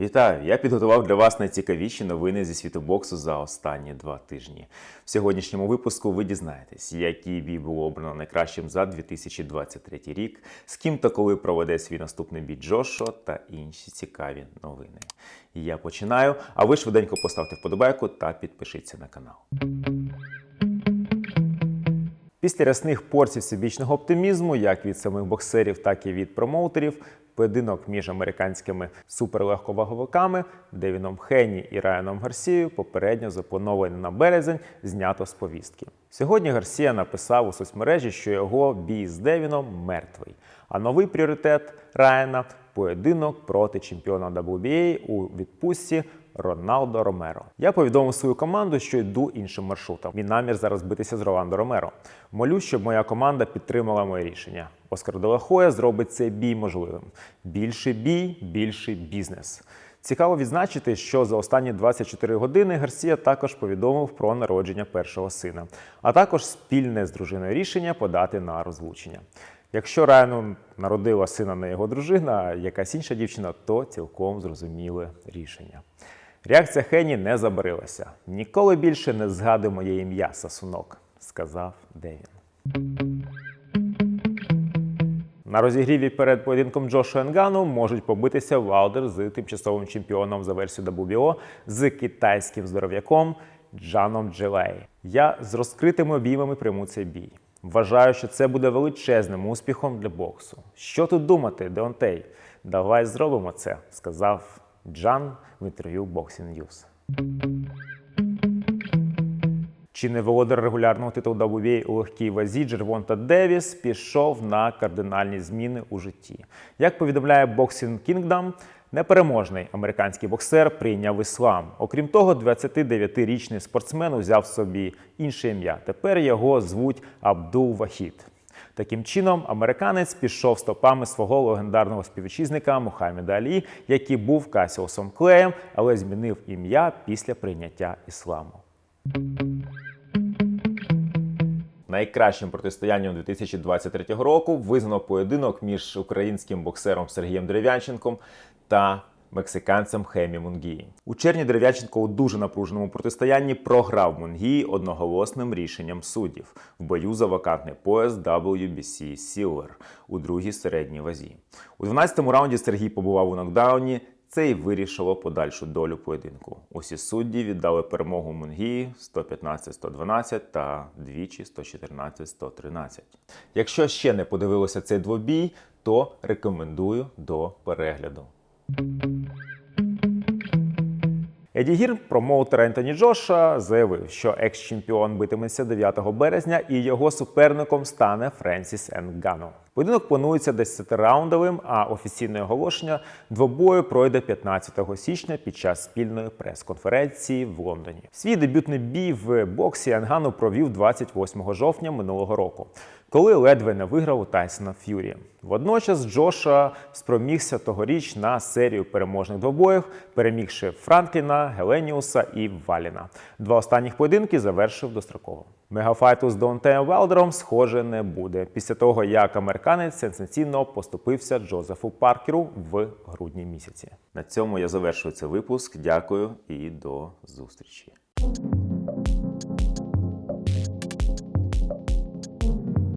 Вітаю! Я підготував для вас найцікавіші новини зі світу боксу за останні два тижні. В сьогоднішньому випуску ви дізнаєтесь, який бій було обрано найкращим за 2023 рік, з ким та коли проведе свій наступний бій Джошо та інші цікаві новини. Я починаю. А ви швиденько поставте вподобайку та підпишіться на канал. Після рясних порцій всебічного оптимізму, як від самих боксерів, так і від промоутерів, поєдинок між американськими суперлегковаговиками Девіном Хенні і Райаном Гарсією попередньо запланований на березень знято з повістки. Сьогодні Гарсія написав у соцмережі, що його бій з Девіном мертвий. А новий пріоритет Райана поєдинок проти чемпіона WBA у відпустці Роналдо Ромеро. Я повідомив свою команду, що йду іншим маршрутом. Мій намір зараз битися з Роландо Ромеро. Молю, щоб моя команда підтримала моє рішення. Оскар Делахоя зробить цей бій можливим. Більший бій, більший бізнес. Цікаво відзначити, що за останні 24 години Гарсія також повідомив про народження першого сина, а також спільне з дружиною рішення подати на розлучення. Якщо Райану народила сина не його дружина, а якась інша дівчина, то цілком зрозуміле рішення. Реакція Хені не забарилася. Ніколи більше не згадуй моє ім'я, сасунок, сказав Девін. На розігріві перед поєдинком Джошу Енгану можуть побитися Валдер з тимчасовим чемпіоном за версію WBO з китайським здоров'яком Джаном Джилей. Я з розкритими обіймами прийму цей бій. Вважаю, що це буде величезним успіхом для боксу. Що тут думати, Деонтей? Давай зробимо це, сказав Джан в інтерв'ю Boxing News. Чинний володар регулярного титулу WBA у легкій вазі Джервонта Девіс пішов на кардинальні зміни у житті. Як повідомляє Boxing Kingdom, непереможний американський боксер прийняв іслам. Окрім того, 29-річний спортсмен узяв собі інше ім'я. Тепер його звуть Абдул Вахід. Таким чином, американець пішов стопами свого легендарного співвітчизника Мухаммеда Алі, який був Касіосом Клеєм, але змінив ім'я після прийняття ісламу. Найкращим протистоянням 2023 року визнано поєдинок між українським боксером Сергієм Дерев'янченком та мексиканцем Хемі Мунгії. У червні Дерев'янченко у дуже напруженому протистоянні програв Мунгії одноголосним рішенням суддів в бою за вакантний пояс WBC Silver у другій середній вазі. У 12-му раунді Сергій побував у нокдауні. Це й вирішило подальшу долю поєдинку. Усі судді віддали перемогу Мунгії 115-112 та двічі 114-113. Якщо ще не подивилося цей двобій, то рекомендую до перегляду. Еді Гір, промоутер Ентоні Джоша, заявив, що екс-чемпіон битиметься 9 березня і його суперником стане Френсіс Енгано. Поєдинок планується 10-раундовим, а офіційне оголошення двобою пройде 15 січня під час спільної прес-конференції в Лондоні. Свій дебютний бій в боксі Енгану провів 28 жовтня минулого року, коли ледве не виграв у Тайсона Ф'юрі. Водночас Джоша спромігся тогоріч на серію переможних двобоїв, перемігши Франкліна, Геленіуса і Валіна. Два останніх поєдинки завершив достроково. Мегафайту з Донтеєм Велдером, схоже, не буде після того, як американець сенсаційно поступився Джозефу Паркеру в грудні місяці. На цьому я завершую цей випуск. Дякую і до зустрічі.